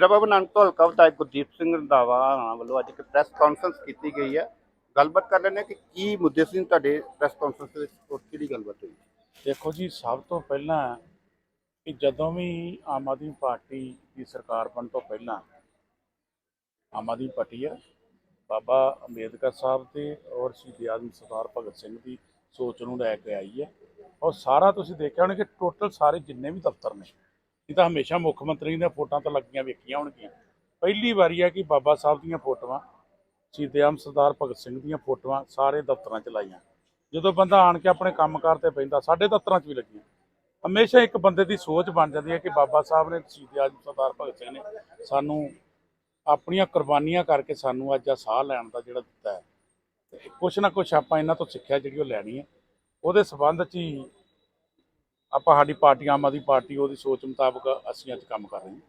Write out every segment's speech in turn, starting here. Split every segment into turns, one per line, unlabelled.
ਡੇਰਾ ਬਾਬਾ ਨਾਨਕ ਤੋਂ ਹਲਕਾ ਵਿਧਾਇਕ ਗੁਰਦੀਪ ਸਿੰਘ ਰੰਧਾਵਾ ਹੋਣਾ ਵੱਲੋਂ ਅੱਜ ਇੱਕ ਪ੍ਰੈਸ ਕਾਨਫਰੰਸ ਕੀਤੀ ਗਈ ਹੈ। ਗੱਲਬਾਤ ਕਰ ਲੈਂਦੇ ਹਾਂ ਕਿ ਕੀ ਮੁੱਦੇ ਸੀ ਤੁਹਾਡੇ ਪ੍ਰੈਸ ਕਾਨਫਰੰਸ ਦੇ ਵਿੱਚ ਔਰ ਕਿਹੜੀ ਗੱਲਬਾਤ ਹੋਈ?
ਦੇਖੋ ਜੀ, ਸਭ ਤੋਂ ਪਹਿਲਾਂ ਕਿ ਜਦੋਂ ਵੀ ਆਮ ਆਦਮੀ ਪਾਰਟੀ ਦੀ ਸਰਕਾਰ ਬਣਨ ਤੋਂ ਪਹਿਲਾਂ ਆਮ ਆਦਮੀ ਪਾਰਟੀ ਹੈ, ਬਾਬਾ ਅੰਬੇਦਕਰ ਸਾਹਿਬ ਤੇ ਔਰ ਸ਼ਹੀਦ ਆਜ਼ਮ ਸਰਦਾਰ ਭਗਤ ਸਿੰਘ ਦੀ ਸੋਚ ਨੂੰ ਲੈ ਕੇ ਆਈ ਹੈ। ਔਰ ਸਾਰਾ ਤੁਸੀਂ ਦੇਖਿਆ ਹੋਣਾ ਕਿ ਟੋਟਲ ਸਾਰੇ ਜਿੰਨੇ ਵੀ ਦਫ਼ਤਰ ਨੇ ਇਹ ਤਾਂ ਹਮੇਸ਼ਾ ਮੁੱਖ ਮੰਤਰੀ ਦੀਆਂ ਫੋਟੋਆਂ ਤਾਂ ਲੱਗੀਆਂ ਵੇਖੀਆਂ ਹੋਣਗੀਆਂ। ਪਹਿਲੀ ਵਾਰੀ ਹੈ ਕਿ ਬਾਬਾ ਸਾਹਿਬ ਦੀਆਂ ਫੋਟੋਆਂ, ਸ਼ਹੀਦ ਆਜ਼ਮ ਸਰਦਾਰ ਭਗਤ ਸਿੰਘ ਦੀਆਂ ਫੋਟੋਆਂ ਸਾਰੇ ਦਫ਼ਤਰਾਂ 'ਚ ਲਾਈਆਂ। ਜਦੋਂ ਬੰਦਾ ਆਣ ਕੇ ਆਪਣੇ ਕੰਮਕਾਰ ਤੇ ਪੈਂਦਾ ਸਾਡੇ ਦਫ਼ਤਰਾਂ 'ਚ ਵੀ ਲੱਗੀਆਂ। ਹਮੇਸ਼ਾ ਇੱਕ ਬੰਦੇ ਦੀ ਸੋਚ ਬਣ ਜਾਂਦੀ ਹੈ ਕਿ ਬਾਬਾ ਸਾਹਿਬ ਨੇ, ਸ਼ਹੀਦ ਆਜ਼ਮ ਸਰਦਾਰ ਭਗਤ ਸਿੰਘ ਨੇ ਸਾਨੂੰ ਆਪਣੀਆਂ ਕੁਰਬਾਨੀਆਂ ਕਰਕੇ ਸਾਨੂੰ ਅੱਜ ਆ ਸਾਹ ਲੈਣ ਦਾ ਜਿਹੜਾ ਦਿੱਤਾ ਹੈ। ਕੁਛ ਨਾ ਕੁਛ ਆਪਾਂ ਇਹਨਾਂ ਤੋਂ ਸਿੱਖਿਆ ਜਿਹੜੀ ਉਹ ਲੈਣੀ ਹੈ। ਉਹਦੇ ਸਬੰਧ 'ਚ ਹੀ ਆਪਾਂ ਸਾਡੀ ਪਾਰਟੀ ਆਮ ਆਦਮੀ ਪਾਰਟੀ ਉਹਦੀ ਸੋਚ ਮੁਤਾਬਕ ਅਸੀਂ ਅੱਜ ਕੰਮ ਕਰ ਰਹੇ ਹਾਂ।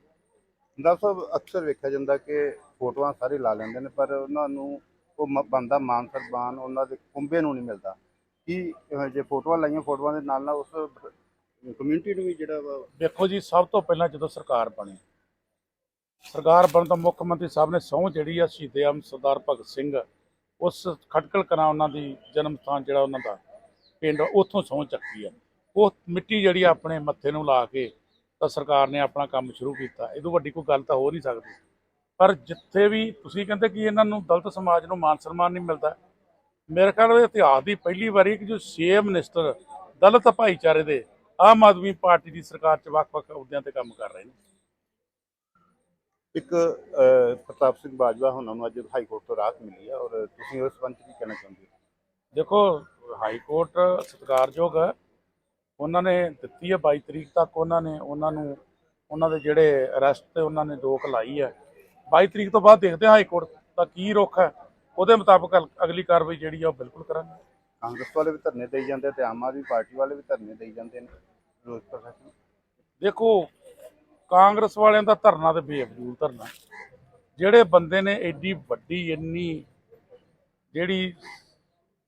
ਡਾਕਟਰ ਸਾਹਿਬ ਅਕਸਰ ਵੇਖਿਆ ਜਾਂਦਾ ਕਿ ਫੋਟੋਆਂ ਸਾਰੇ ਲਾ ਲੈਂਦੇ ਨੇ ਪਰ ਉਹਨਾਂ ਨੂੰ ਉਹ ਬੰਦਾ ਮਾਨ ਸਨਮਾਨ ਉਹਨਾਂ ਦੇ ਕੁੰਬੇ ਨੂੰ ਨਹੀਂ ਮਿਲਦਾ। ਕੀ ਜੇ ਫੋਟੋਆਂ ਲਾਈਆਂ ਫੋਟੋਆਂ ਦੇ ਨਾਲ ਨਾਲ ਉਸ ਕਮਿਊਨਿਟੀ ਨੂੰ ਵੀ ਜਿਹੜਾ ਵਾ
ਦੇਖੋ ਜੀ ਸਭ ਤੋਂ ਪਹਿਲਾਂ ਜਦੋਂ ਸਰਕਾਰ ਬਣੀ ਸਰਕਾਰ ਬਣਨ ਤੋਂ ਮੁੱਖ ਮੰਤਰੀ ਸਾਹਿਬ ਨੇ ਸਹੁੰ ਜਿਹੜੀ ਆ ਸ਼ਹੀਦ ਆਜ਼ਮ ਸਰਦਾਰ ਭਗਤ ਸਿੰਘ। ਉਸ ਖਟਕਲ ਕਰਾਂ ਉਹਨਾਂ ਦੀ ਜਨਮ ਸਥਾਨ ਜਿਹੜਾ ਉਹਨਾਂ ਦਾ ਪਿੰਡ ਉੱਥੋਂ ਸਹੁੰ ਚੱਕੀ ਆ। ਉਹ ਮਿੱਟੀ ਜਿਹੜੀ ਆਪਣੇ ਮੱਥੇ ਨੂੰ ਲਾ ਕੇ ਤਾਂ ਸਰਕਾਰ ਨੇ ਆਪਣਾ ਕੰਮ ਸ਼ੁਰੂ ਕੀਤਾ। ਇਹ ਤੋਂ ਵੱਡੀ ਕੋਈ ਗੱਲ ਤਾਂ ਹੋ ਨਹੀਂ ਸਕਦੀ। ਪਰ ਜਿੱਥੇ ਵੀ ਤੁਸੀਂ ਕਹਿੰਦੇ ਕਿ ਇਹਨਾਂ ਨੂੰ ਦਲਿਤ ਸਮਾਜ ਨੂੰ ਮਾਨ ਸਨਮਾਨ ਨਹੀਂ ਮਿਲਦਾ ਮੇਰੇ ਖਿਆਲ ਵਿੱਚ ਇਤਿਹਾਸ ਦੀ ਪਹਿਲੀ ਵਾਰੀ ਕਿ ਜੋ ਛੇ ਮਿਨਿਸਟਰ ਦਲਿਤ ਭਾਈਚਾਰੇ ਦੇ ਆਮ ਆਦਮੀ ਪਾਰਟੀ ਦੀ ਸਰਕਾਰ 'ਚ ਵੱਖ-ਵੱਖ ਅਹੁਦਿਆਂ ਤੇ ਕੰਮ ਕਰ ਰਹੇ ਨੇ।
ਇੱਕ ਪ੍ਰਤਾਪ ਸਿੰਘ ਬਾਜਵਾ ਉਹਨਾਂ ਨੂੰ ਅੱਜ ਹਾਈ ਕੋਰਟ ਤੋਂ ਰਾਹਤ ਮਿਲੀ ਹੈ ਔਰ ਤੁਸੀਂ ਉਸ ਸੰਬੰਧ ਕੀ ਕਹਿਣਾ ਚਾਹੁੰਦੇ ਹੋ?
ਦੇਖੋ ਹਾਈ ਕੋਰਟ ਸਤਿਕਾਰਯੋਗ ਹੈ। ਉਹਨਾਂ ਨੇ ਦਿੱਤੀ ਹੈ 22 ਤਰੀਕ ਤੱਕ ਉਹਨਾਂ ਨੇ ਉਹਨਾਂ ਨੂੰ ਉਹਨਾਂ ਦੇ ਜਿਹੜੇ ਅਰੈਸਟ ਤੇ ਉਹਨਾਂ ਨੇ ਰੋਕ ਲਾਈ ਹੈ। 22 ਤਰੀਕ ਤੋਂ ਬਾਅਦ ਦੇਖਦੇ ਹਾਂ ਹਾਈ ਕੋਰਟ ਦਾ ਕੀ ਰੁਖ ਹੈ। ਉਹਦੇ ਮੁਤਾਬਕ ਅਗ- ਅਗਲੀ ਕਾਰਵਾਈ ਜਿਹੜੀ ਆ ਉਹ ਬਿਲਕੁਲ ਕਰਾਂਗੇ।
ਕਾਂਗਰਸ ਵਾਲੇ ਵੀ ਧਰਨੇ ਦੇਈ ਜਾਂਦੇ ਤੇ ਆਮ ਆਦਮੀ ਪਾਰਟੀ ਵਾਲੇ ਵੀ ਧਰਨੇ ਦੇਈ ਜਾਂਦੇ ਨੇ। ਰੋਜ਼ ਪ੍ਰਸ਼ਾਸਨ
ਦੇਖੋ ਕਾਂਗਰਸ ਵਾਲਿਆਂ ਦਾ ਧਰਨਾ ਤੇ ਬੇਫਜ਼ੂਲ ਧਰਨਾ। ਜਿਹੜੇ ਬੰਦੇ ਨੇ ਐਡੀ ਵੱਡੀ ਇੰਨੀ ਜਿਹੜੀ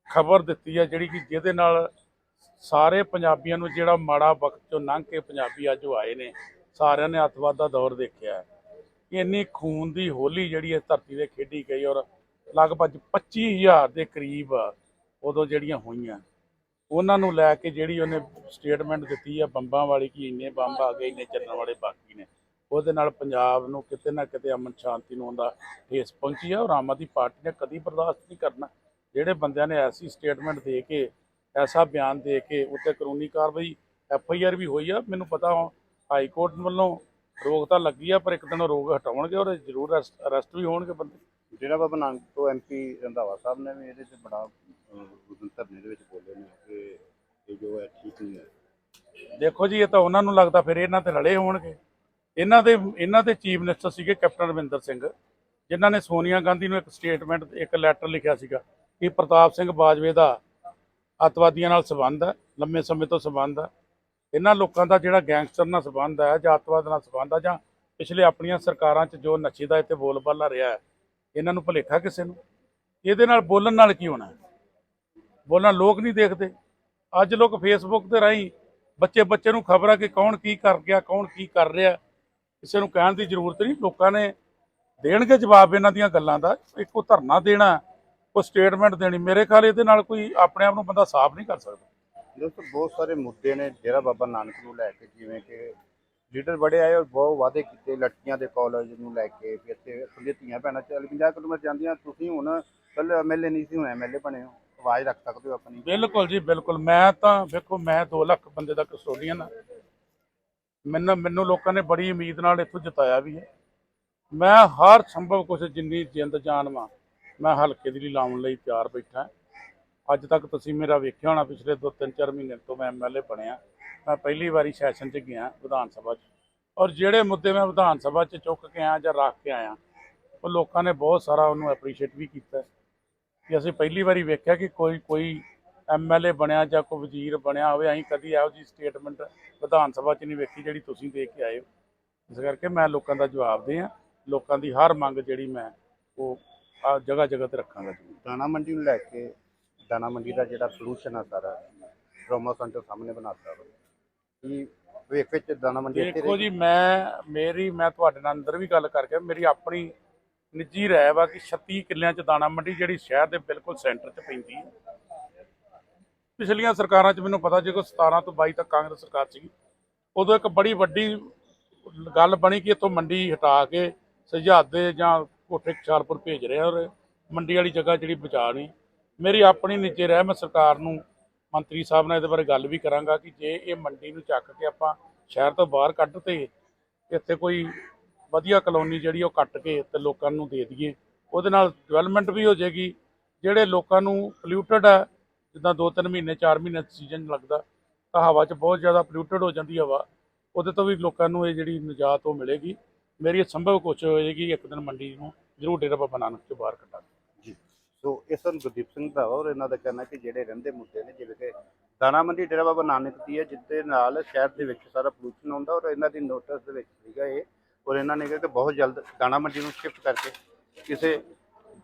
ਖਬਰ ਦਿੱਤੀ ਹੈ ਜਿਹੜੀ ਕਿ ਜਿਹਦੇ ਨਾਲ ਸਾਰੇ ਪੰਜਾਬੀਆਂ ਨੂੰ ਜਿਹੜਾ ਮਾੜਾ ਵਕਤ ਚੋਂ ਲੰਘ ਕੇ ਪੰਜਾਬੀ ਅੱਜ ਉਹ ਆਏ ਨੇ, ਸਾਰਿਆਂ ਨੇ ਅੱਤਵਾਦ ਦਾ ਦੌਰ ਦੇਖਿਆ ਹੈ। ਕਿ ਇੰਨੀ ਖੂਨ ਦੀ ਹੋਲੀ ਜਿਹੜੀ ਇਸ ਧਰਤੀ ਤੇ ਖੇਡੀ ਗਈ ਔਰ ਲਗਭਗ 25000 ਦੇ ਕਰੀਬ ਉਦੋਂ ਜਿਹੜੀਆਂ ਹੋਈਆਂ। ਉਹਨਾਂ ਨੂੰ ਲੈ ਕੇ ਜਿਹੜੀ ਉਹਨੇ ਸਟੇਟਮੈਂਟ ਦਿੱਤੀ ਆ ਬੰਬਾਂ ਵਾਲੀ ਕਿ ਇੰਨੇ ਬੰਬ ਆ ਗਏ, ਇੰਨੇ ਚੱਲਣ ਵਾਲੇ ਬਾਕੀ ਨੇ। ਉਹਦੇ ਨਾਲ ਪੰਜਾਬ ਨੂੰ ਕਿਤੇ ਨਾ ਕਿਤੇ ਅਮਨ ਸ਼ਾਂਤੀ ਨੂੰ ਉਹਦਾ ਠੇਸ ਪਹੁੰਚੀ ਆ ਔਰ ਆਮ ਆਦਮੀ ਪਾਰਟੀ ਨੇ ਕਦੀ ਬਰਦਾਸ਼ਤ ਨਹੀਂ ਕਰਨਾ। ਜਿਹੜੇ ਬੰਦਿਆਂ ਨੇ ਐਸੀ ਸਟੇਟਮੈਂਟ ਦੇ ਕੇ ਐਸਾ ਬਿਆਨ ਦੇ ਕੇ ਉੱਤੇ ਕਾਨੂੰਨੀ ਕਾਰਵਾਈ ਐਫ ਆਈ ਆਰ ਵੀ ਹੋਈ ਆ। ਮੈਨੂੰ ਪਤਾ ਹਾਈ ਕੋਰਟ ਵੱਲੋਂ ਰੋਕ ਤਾਂ ਲੱਗੀ ਆ ਪਰ ਇੱਕ ਦਿਨ ਰੋਕ ਹਟਾਉਣਗੇ ਔਰ ਜ਼ਰੂਰ ਅਰੈਸਟ ਵੀ ਹੋਣਗੇ ਬੰਦੇ।
ਡੇਰਾ ਬਾਬਾ ਨਾਨਕ ਤੋਂ ਐਮਪੀ ਰੰਧਾਵਾ ਸਾਹਿਬ ਨੇ ਵੀ ਇਹਦੇ 'ਚ ਬੜਾ ਧਰਨੇ ਦੇ ਵਿੱਚ ਬੋਲੇ ਨੇ ਕਿ ਇਹ ਜੋ ਹੈ ਠੀਕ ਨਹੀਂ ਹੈ।
ਦੇਖੋ ਜੀ ਇਹ ਤਾਂ ਉਹਨਾਂ ਨੂੰ ਲੱਗਦਾ ਫਿਰ ਇਹਨਾਂ ਤੇ ਰਲੇ ਹੋਣਗੇ। ਇਹਨਾਂ ਦੇ ਇਹਨਾਂ ਦੇ ਚੀਫ ਮਿਨਿਸਟਰ ਸੀਗੇ ਕੈਪਟਨ ਰਵਿੰਦਰ ਸਿੰਘ ਜਿਨ੍ਹਾਂ ਨੇ ਸੋਨੀਆ ਗਾਂਧੀ ਨੂੰ ਇੱਕ ਸਟੇਟਮੈਂਟ ਇੱਕ ਲੈਟਰ ਲਿਖਿਆ ਸੀਗਾ ਕਿ ਪ੍ਰਤਾਪ ਸਿੰਘ ਬਾਜਵੇ ਦਾ ਅੱਤਵਾਦੀਆਂ ਨਾਲ ਸੰਬੰਧ ਹੈ, ਲੰਮੇ ਸਮੇਂ ਤੋਂ ਸੰਬੰਧ ਹੈ। ਇਹਨਾਂ ਲੋਕਾਂ ਦਾ ਜਿਹੜਾ ਗੈਂਗਸਟਰ ਨਾਲ ਸੰਬੰਧ ਹੈ ਜਾਂ ਅੱਤਵਾਦ ਨਾਲ ਸੰਬੰਧ ਹੈ ਜਾਂ ਪਿਛਲੇ ਆਪਣੀਆਂ ਸਰਕਾਰਾਂ 'ਚ ਜੋ ਨਸ਼ੇ ਦਾ ਇੱਥੇ ਬੋਲਬਾਲਾ ਰਿਹਾ ਹੈ, ਇਹਨਾਂ ਨੂੰ ਭੁਲੇਖਾ ਕਿਸੇ ਨੂੰ? ਇਹਦੇ ਨਾਲ ਬੋਲਣ ਨਾਲ ਕੀ ਹੋਣਾ ਬੋਲਣਾ ਲੋਕ ਨਹੀਂ ਦੇਖਦੇ। ਅੱਜ ਲੋਕ ਫੇਸਬੁੱਕ ਤੇ ਰਾਹੀਂ ਬੱਚੇ ਬੱਚੇ ਨੂੰ ਖਬਰ ਆ ਕਿ ਕੌਣ ਕੀ ਕਰ ਗਿਆ, ਕੌਣ ਕੀ ਕਰ ਰਿਹਾ ਕਿਸੇ ਨੂੰ ਕਹਿਣ ਦੀ ਜ਼ਰੂਰਤ ਨਹੀਂ। ਲੋਕਾਂ ਨੇ ਦੇਣਗੇ ਜਵਾਬ ਇਹਨਾਂ ਦੀਆਂ ਗੱਲਾਂ ਦਾ। ਇੱਕੋ ਧਰਨਾ ਦੇਣਾ ਕੋਈ ਸਟੇਟਮੈਂਟ ਦੇਣੀ। ਮੇਰੇ ਖਿਆਲ ਇਹਦੇ ਨਾਲ ਕੋਈ ਆਪਣੇ ਆਪ ਨੂੰ ਬੰਦਾ ਸਾਫ਼ ਨਹੀਂ ਕਰ ਸਕਦਾ।
ਦੋਸਤੋ ਬਹੁਤ ਸਾਰੇ ਮੁੱਦੇ ਨੇ ਡੇਰਾ ਬਾਬਾ ਨਾਨਕ ਨੂੰ ਲੈ ਕੇ ਜਿਵੇਂ ਕਿ ਲੀਡਰ ਬੜੇ ਆਏ ਔਰ ਬਹੁਤ ਵਾਅਦੇ ਕੀਤੇ ਲੜਕੀਆਂ ਦੇ ਕਾਲਜ ਨੂੰ ਲੈ ਕੇ ਵੀ ਇੱਥੇ ਖੁੱਲੇ ਧੀਆਂ ਭੈਣਾਂ 40 50 ਕਿਲੋਮੀਟਰ ਜਾਂਦੀਆਂ ਤੁਸੀਂ ਹੁਣ ਕੱਲ ਐਮਐਲਏ ਨਹੀਂ ਸੀ ਹੁਣ ਐਮਐਲਏ ਬਣੇ ਹੋ। ਆਵਾਜ਼ ਰੱਖ ਸਕਦੇ ਹੋ ਆਪਣੀ।
ਬਿਲਕੁਲ ਜੀ ਬਿਲਕੁਲ। ਮੈਂ ਤਾਂ ਵੇਖੋ ਮੈਂ 2 ਲੱਖ ਬੰਦੇ ਦਾ ਕਸਟੋਡੀਅਨ ਆ। ਮੈਨੂੰ ਮੈਨੂੰ ਲੋਕਾਂ ਨੇ ਬੜੀ ਉਮੀਦ ਨਾਲ ਇੱਥੋਂ ਜਿਤਾਇਆ ਵੀ ਹੈ। ਮੈਂ ਹਰ ਸੰਭਵ ਕੁਛ ਜਿੰਨੀ ਜਿੰਦ ਜਾਨ ਵਾਂ ਮੈਂ ਹਲਕੇ ਦੀ ਲਈ ਲਾਉਣ ਲਈ ਤਿਆਰ ਬੈਠਾ ਅੱਜ ਤੱਕ ਤੁਸੀਂ ਮੇਰਾ ਵੇਖਿਆ ਹੋਣਾ, ਪਿਛਲੇ 2-3-4 ਮਹੀਨੇ ਤੋਂ ਮੈਂ ਐਮਐਲਏ ਬਣਿਆ ਮੈਂ ਪਹਿਲੀ ਵਾਰੀ ਸੈਸ਼ਨ 'ਚ ਗਿਆ ਵਿਧਾਨ ਸਭਾ 'ਚ। ਔਰ ਜਿਹੜੇ ਮੁੱਦੇ ਮੈਂ ਵਿਧਾਨ ਸਭਾ 'ਚ ਚੁੱਕ ਕੇ ਆਇਆ ਜਾਂ ਰੱਖ ਕੇ ਆਇਆ, ਉਹ ਲੋਕਾਂ ਨੇ ਬਹੁਤ ਸਾਰਾ ਉਹਨੂੰ ਐਪਰੀਸ਼ੀਏਟ ਵੀ ਕੀਤਾ ਕਿ ਅਸੀਂ ਪਹਿਲੀ ਵਾਰੀ ਵੇਖਿਆ ਕਿ ਕੋਈ ਕੋਈ ਐਮਐਲਏ ਬਣਿਆ ਜਾਂ ਕੋਈ ਵਜ਼ੀਰ ਬਣਿਆ ਹੋਵੇ, ਅਸੀਂ ਕਦੀ ਇਹੋ ਜਿਹੀ ਸਟੇਟਮੈਂਟ ਵਿਧਾਨ ਸਭਾ 'ਚ ਨਹੀਂ ਵੇਖੀ ਜਿਹੜੀ ਤੁਸੀਂ ਦੇ ਕੇ ਆਏ ਹੋ। ਇਸ ਕਰਕੇ ਮੈਂ ਲੋਕਾਂ ਦਾ ਜਵਾਬ ਦੇ ਆ ਲੋਕਾਂ ਦੀ ਹਰ ਮੰਗ ਜਿਹੜੀ ਮੈਂ ਉਹ ਆ ਜਗ੍ਹਾ ਜਗ੍ਹਾ ਤੇ ਰੱਖਾਂਗਾ ਜੀ
ਦਾਣਾ ਮੰਡੀ ਨੂੰ ਲੈ ਕੇ ਦਾਣਾ ਮੰਡੀ ਦਾ ਜਿਹੜਾ ਸੋਲੂਸ਼ਨ ਆ ਸਾਰਾ ਟਰੋਮਾ ਸੈਂਟਰ ਸਾਹਮਣੇ ਬਣਾਤਾ ਵਾ। ਕੀ ਭਵਿੱਖ ਵਿੱਚ ਦਾਣਾ ਮੰਡੀ ਇੱਥੇ
ਦੇਖੋ ਜੀ ਮੈਂ ਮੇਰੀ ਮੈਂ ਤੁਹਾਡੇ ਨਾਲ ਅੰਦਰ ਵੀ ਗੱਲ ਕਰਕੇ ਮੇਰੀ ਆਪਣੀ ਨਿੱਜੀ ਰਾਏ ਵਾ ਕਿ 36 ਕਿੱਲਿਆਂ ਚ ਦਾਣਾ ਮੰਡੀ ਜਿਹੜੀ ਸ਼ਹਿਰ ਦੇ ਬਿਲਕੁਲ ਸੈਂਟਰ 'ਚ ਪੈਂਦੀ ਹੈ। ਪਿਛਲੀਆਂ ਸਰਕਾਰਾਂ 'ਚ ਮੈਨੂੰ ਪਤਾ ਜੇ ਕੋਈ 17 ਤੋਂ 22 ਤੱਕ ਕਾਂਗਰਸ ਸਰਕਾਰ ਸੀਗੀ ਉਦੋਂ ਇੱਕ ਬੜੀ ਵੱਡੀ ਗੱਲ ਬਣੀ ਕਿ ਇੱਥੋਂ ਮੰਡੀ ਹਟਾ ਕੇ ਸਜਾਦੇ ਜਾਂ ਕੋਠੇ ਖਿਆਲਪੁਰ ਭੇਜ ਰਿਹਾ ਔਰ ਮੰਡੀ ਵਾਲੀ ਜਗ੍ਹਾ ਜਿਹੜੀ ਬਚਾ ਨਹੀਂ ਮੇਰੀ ਆਪਣੀ ਨੀਚੇ ਰਹਿ ਮੈਂ ਸਰਕਾਰ ਨੂੰ, ਮੰਤਰੀ ਸਾਹਿਬ ਨਾਲ ਇਹਦੇ ਬਾਰੇ ਗੱਲ ਵੀ ਕਰਾਂਗਾ ਕਿ ਜੇ ਇਹ ਮੰਡੀ ਨੂੰ ਚੱਕ ਕੇ ਆਪਾਂ ਸ਼ਹਿਰ ਤੋਂ ਬਾਹਰ ਕੱਢ ਤੇ ਇੱਥੇ ਕੋਈ ਵਧੀਆ ਕਲੋਨੀ ਜਿਹੜੀ ਉਹ ਕੱਟ ਕੇ ਤੇ ਲੋਕਾਂ ਨੂੰ ਦੇ ਦਈਏ, ਉਹਦੇ ਨਾਲ ਡਿਵੈਲਪਮੈਂਟ ਵੀ ਹੋ ਜਾਏਗੀ। ਜਿਹੜੇ ਲੋਕਾਂ ਨੂੰ ਪੋਲਿਊਟਡ ਹੈ ਜਿੱਦਾਂ 2-3 ਮਹੀਨੇ 4 ਮਹੀਨੇ ਸੀਜ਼ਨ ਲੱਗਦਾ, ਤਾਂ ਹਵਾ 'ਚ ਬਹੁਤ ਜ਼ਿਆਦਾ ਪੋਲਿਊਟਡ ਹੋ ਜਾਂਦੀ ਹਵਾ, ਉਹਦੇ ਤੋਂ ਵੀ ਲੋਕਾਂ ਨੂੰ ਇਹ ਜਿਹੜੀ ਨਿਜਾਤ ਉਹ ਮਿਲੇਗੀ। ਮੇਰੀ ਇਹ ਸੰਭਵ ਕੋਸ਼ਿਸ਼ ਹੋਏਗੀ ਇੱਕ ਦਿਨ ਮੰਡੀ ਨੂੰ ਜ਼ਰੂਰ ਡੇਰਾ ਬਾਬਾ ਨਾਨਕ ਤੋਂ ਬਾਹਰ ਕੱਢਾਂਗੇ।
ਜੀ। ਸੋ ਇਸ ਨੂੰ ਗੁਰਦੀਪ ਸਿੰਘ ਦਾ ਔਰ ਇਹਨਾਂ ਦਾ ਕਹਿਣਾ ਕਿ ਜਿਹੜੇ ਰਹਿੰਦੇ ਮੁੱਦੇ ਨੇ, ਜਿਵੇਂ ਕਿ ਦਾਣਾ ਮੰਡੀ ਡੇਰਾ ਬਾਬਾ ਨਾਨਕ ਦੀ ਹੈ, ਜਿੱਦੇ ਨਾਲ ਸ਼ਹਿਰ ਦੇ ਵਿੱਚ ਸਾਰਾ ਪੋਲੂਸ਼ਨ ਆਉਂਦਾ ਔਰ ਇਹਨਾਂ ਦੀ ਨੋਟਿਸ ਦੇ ਵਿੱਚ ਸੀਗਾ ਇਹ ਔਰ ਇਹਨਾਂ ਨੇ ਕਿਹਾ ਕਿ ਬਹੁਤ ਜਲਦ ਦਾਣਾ ਮੰਡੀ ਨੂੰ ਸ਼ਿਫਟ ਕਰਕੇ ਕਿਸੇ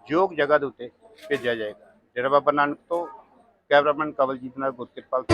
ਯੋਗ ਜਗ੍ਹਾ ਦੇ ਉੱਤੇ ਭੇਜਿਆ ਜਾਏਗਾ। ਡੇਰਾ ਬਾਬਾ ਨਾਨਕ ਤੋਂ ਕੈਮਰਾਮੈਨ ਕਵਲਜੀਤ ਨਾਲ ਗੁਰਕਿਰਪਾਲ